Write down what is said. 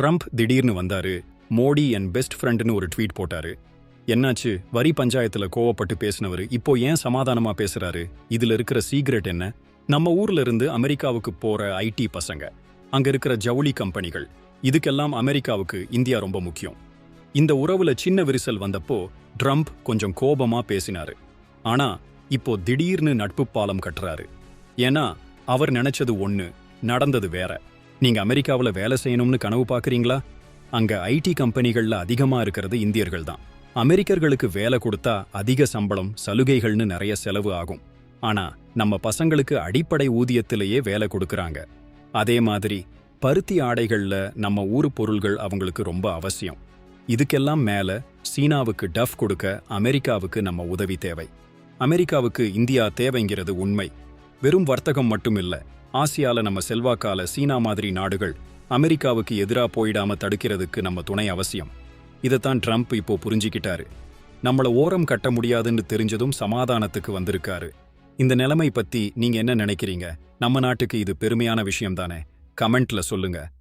Trump திடீர்னு வந்தாரு. மோடி என் best ஃப்ரெண்டுன்னு ஒரு ட்வீட் போட்டாரு. என்னாச்சு? வரி பஞ்சாயத்துல கோவப்பட்டு பேசினவர் இப்போ ஏன் சமாதானமா பேசுறாரு? இதுல இருக்கிற சீக்ரெட் என்ன? நம்ம ஊர்ல இருந்து அமெரிக்காவுக்கு போற ஐடி பசங்க அங்க இருக்கிற ஜவுளி கம்பெனிகள் இதுக்கெல்லாம் அமெரிக்காவுக்கு இந்தியா ரொம்ப முக்கியம். இந்த உறவுல சின்ன விரிசல் வந்தப்போ ட்ரம்ப் கொஞ்சம் கோபமா பேசினாரு. ஆனா இப்போ திடீர்னு நட்பு பாலம் கட்டுறாரு. ஏன்னா அவர் நினைச்சது ஒண்ணு நடந்தது வேற. நீங்க அமெரிக்காவில் வேலை செய்யணும்னு கனவு பார்க்குறீங்களா? அங்க ஐடி கம்பெனிகள்ல அதிகமா இருக்கிறது இந்தியர்கள் தான். அமெரிக்கர்களுக்கு வேலை கொடுத்தா அதிக சம்பளம் சலுகைகள்னு நிறைய செலவு ஆகும். ஆனா நம்ம பசங்களுக்கு அடிப்படை ஊதியத்திலேயே வேலை கொடுக்கறாங்க. அதே மாதிரி பருத்தி ஆடைகள்ல நம்ம ஊர் பொருள்கள் அவங்களுக்கு ரொம்ப அவசியம். இதுக்கெல்லாம் மேல சீனாவுக்கு டஃப் கொடுக்க அமெரிக்காவுக்கு நம்ம உதவி தேவை. அமெரிக்காவுக்கு இந்தியா தேவைங்கிறது உண்மை. வெறும் வர்த்தகம் மட்டும் இல்ல ஆசியால நம்ம செல்வாக்கால சீனா மாதிரி நாடுகள் அமெரிக்காவுக்கு எதிரா போயிடாம தடுக்கிறதுக்கு நம்ம துணை அவசியம். இதைத்தான் ட்ரம்ப் இப்போ புரிஞ்சுக்கிட்டாரு. நம்மள ஓரம் கட்ட முடியாதுன்னு தெரிஞ்சதும் சமாதானத்துக்கு வந்திருக்காரு. இந்த நிலைமை பத்தி நீங்க என்ன நினைக்கிறீங்க? நம்ம நாட்டுக்கு இது பெருமையான விஷயம் தானே கமெண்ட்ல சொல்லுங்க.